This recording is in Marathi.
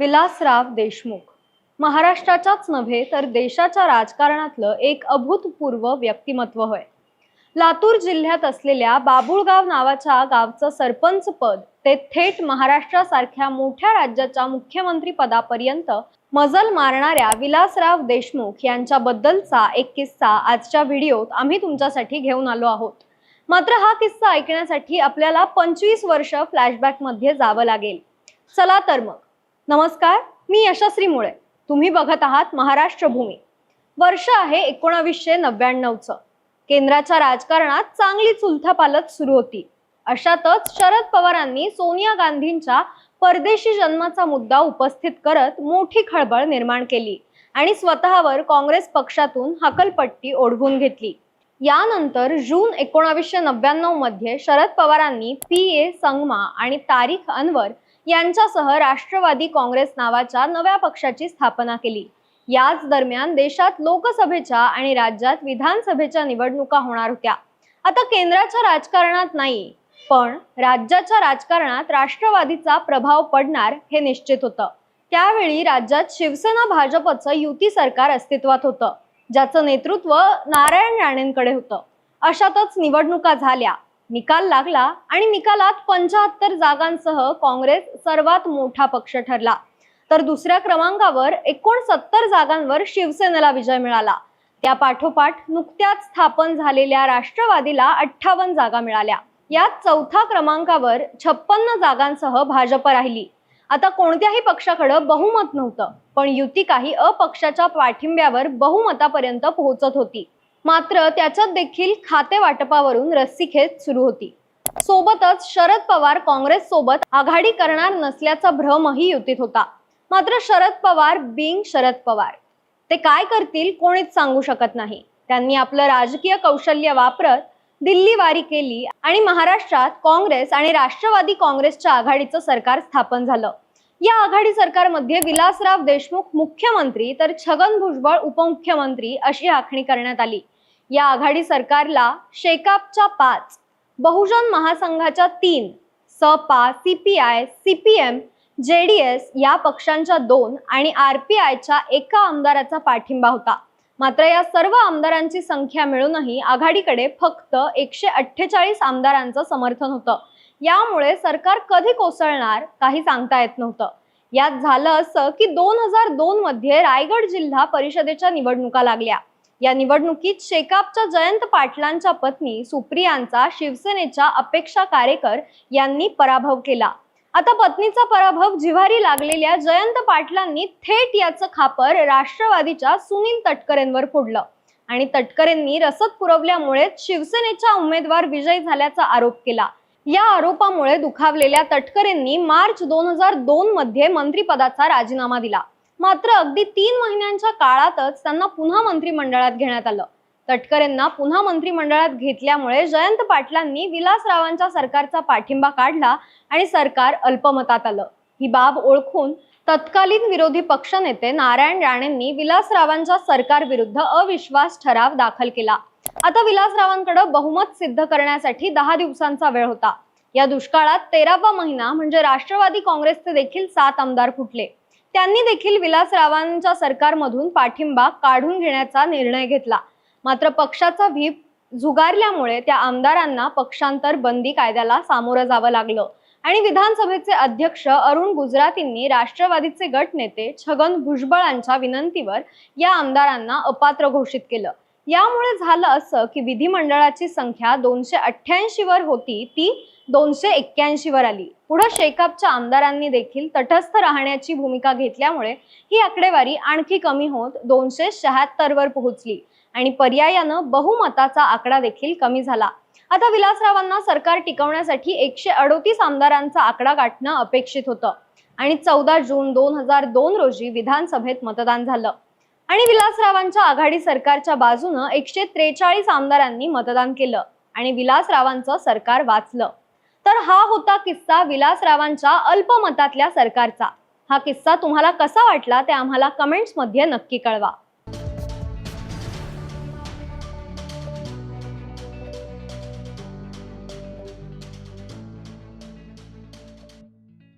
विलासराव देशमुख. महाराष्ट्राच्याच नव्हे तर देशाच्या राजकारणातलं एक अभूतपूर्व व्यक्तिमत्व होय. लातूर जिल्ह्यात असलेल्या बाबुळगाव नावाच्या गावचं सरपंच पद ते थेट महाराष्ट्रासारख्या मोठ्या राज्याच्या मुख्यमंत्री पदापर्यंत मजल मारणाऱ्या विलासराव देशमुख यांच्याबद्दलचा एक किस्सा आजच्या व्हिडिओत आम्ही तुमच्यासाठी घेऊन आलो आहोत. मात्र हा किस्सा ऐकण्यासाठी आपल्याला पंचवीस वर्ष फ्लॅशबॅकमध्ये जावं लागेल. चला तर मग. नमस्कार मी यशस्वी मुळे. तुम्ही बघत आहात महाराष्ट्र भूमी. वर्ष आहे एकोणावीसशे नव्याण्णवचं. केंद्राच्या राजकारणात चांगली चुलथापालत सुरू होती. अशातच शरद पवारांनी सोनिया गांधींच्या परदेशी जन्माचा मुद्दा उपस्थित करत मोठी खळबळ निर्माण केली आणि स्वतःवर काँग्रेस पक्षातून हकलपट्टी ओढवून घेतली. यानंतर जून एकोणावीसशे नव्याण्णवमध्ये शरद पवारांनी पी. ए. संगमा आणि तारीख अनवर यांच्यासह राष्ट्रवादी काँग्रेस नावाच्या नव्या पक्षाची स्थापना केली. याच दरम्यान देशात लोकसभेच्या आणि राज्यात विधानसभेच्या निवडणुका होणार होत्या. आता केंद्राच्या राजकारणात नाही पण राज्याच्या राजकारणात राष्ट्रवादीचा प्रभाव पडणार हे निश्चित होतं. त्यावेळी राज्यात शिवसेना भाजपचं युती सरकार अस्तित्वात होतं ज्याचं नेतृत्व नारायण राणेंकडे होतं. अशातच निवडणुका झाल्या. निकाल लागला आणि निकालात पंचाहत्तर जागांसह काँग्रेस सर्वात मोठा पक्ष ठरला. तर दुसऱ्या क्रमांकावर एकोणसत्तर जागांवर शिवसेनेला विजय मिळाला. त्या पाठोपाठ नुकत्याच स्थापन झालेल्या राष्ट्रवादीला अठ्ठावन्न जागा मिळाल्या. यात चौथ्या क्रमांकावर छप्पन्न जागांसह भाजप राहिली. आता कोणत्याही पक्षाकडे बहुमत नव्हतं पण युती काही अपक्षाच्या पाठिंब्यावर बहुमतापर्यंत पोहोचत होती. मात्र त्याच्यात देखील खाते वाटपावरून रस्सीखेच सुरू होती. सोबतच शरद पवार काँग्रेस सोबत आघाडी करणार नसल्याचा भ्रमही युतीत होता. मात्र शरद पवार बिंग शरद पवार. ते काय करतील कोणीच सांगू शकत नाही. त्यांनी आपलं राजकीय कौशल्य वापरत दिल्ली वारी केली आणि महाराष्ट्रात काँग्रेस आणि राष्ट्रवादी काँग्रेसच्या आघाडीचं सरकार स्थापन झालं. या आघाडी सरकारमध्ये विलासराव देशमुख मुख्यमंत्री तर छगन भुजबळ उपमुख्यमंत्री अशी आखणी करण्यात आली. या आघाडी सरकारला शेकापच्या पाच बहुजन महासंघाच्या तीन सपा सीपीआय सीपीएम जेडीएस या पक्षांच्या दोन आणि आरपीआयच्या एका आमदाराचा पाठिंबा होता. मात्र या सर्व आमदारांची संख्या मिळूनही आघाडीकडे फक्त एकशे अठ्ठेचाळीस आमदारांचं समर्थन होतं. यामुळे सरकार कधी कोसळणार काही सांगता येत नव्हतं. यात झालं असं की दोन हजार दोन मध्ये रायगड जिल्हा परिषदेच्या निवडणुका लागल्या. या निवडणुकीत शेकापच्या जयंत पाटलांच्या पत्नी सुप्रियांचा शिवसेनेच्या अपेक्षा कारेकर यांनी पराभव केला. आता पत्नीचा पराभव जिव्हारी लागलेल्या जयंत पाटलांनी थेट याचं खापर राष्ट्रवादीच्या सुनील तटकरेंवर फोडलं. आणि तटकरेंनी रसद पुरवल्यामुळे शिवसेनेच्या उमेदवार विजयी झाल्याचा आरोप केला. या आरोपामुळे दुखावलेल्या तटकरेंनी मार्च दोन हजार दोन मध्ये मंत्रिपदाचा राजीनामा दिला. मात्र अगदी तीन महिन्यांच्या काळातच त्यांना पुन्हा मंत्रिमंडळात घेण्यात आलं. तटकरेंना पुन्हा मंत्रिमंडळात घेतल्यामुळे जयंत पाटलांनी विलासरावांच्या सरकारचा पाठिंबा काढला आणि सरकार अल्पमतात आलं. ही बाब ओळखून तत्कालीन विरोधी पक्षनेते नारायण राणेंनी विलासरावांच्या सरकारविरुद्ध अविश्वास ठराव दाखल केला. आता विलासरावांकडे बहुमत सिद्ध करण्यासाठी दहा दिवसांचा वेळ होता. या दुष्काळात तेरावा महिना म्हणजे राष्ट्रवादी काँग्रेसचे देखील सात आमदार फुटले. त्यांनी देखील विलासरावांच्या सरकारमधून पाठिंबा काढून घेण्याचा निर्णय घेतला. मात्र पक्षाचा व्हीप झुगारल्यामुळे त्या आमदारांना पक्षांतर बंदी कायद्याला सामोरं जावं लागलं. आणि विधानसभेचे अध्यक्ष अरुण गुजरातींनी राष्ट्रवादीचे गटनेते छगन भुजबळांच्या विनंतीवर या आमदारांना अपात्र घोषित केलं. यामुळे झालं असं की विधिमंडळाची संख्या दोनशे अठ्ठ्याऐंशी वर होती ती दोनशे एक्क्याऐंशी वर आली. पुढे शेकापच्या आमदारांनी देखील तटस्थ राहण्याची भूमिका घेतल्यामुळे ही आकडेवारी आणखी कमी होत दोनशे शहात्तर वर पोहोचली. आणि पर्यायानं बहुमताचा आकडा देखील कमी झाला. आता विलासरावांना सरकार टिकवण्यासाठी एकशे अडोतीस आमदारांचा आकडा गाठणं अपेक्षित होतं. आणि चौदा जून दोन हजार दोन रोजी विधानसभेत मतदान झालं. आणि विलासरावांच्या आघाडी सरकारच्या बाजूनं एकशे त्रेचाळीस आमदारांनी मतदान केलं आणि विलासरावांचं सरकार वाचलं. तर हा होता किस्सा विलासरावांच्या अल्पमतातल्या सरकारचा. हा किस्सा तुम्हाला कसा वाटला ते आम्हाला कमेंट्समध्ये नक्की कळवा.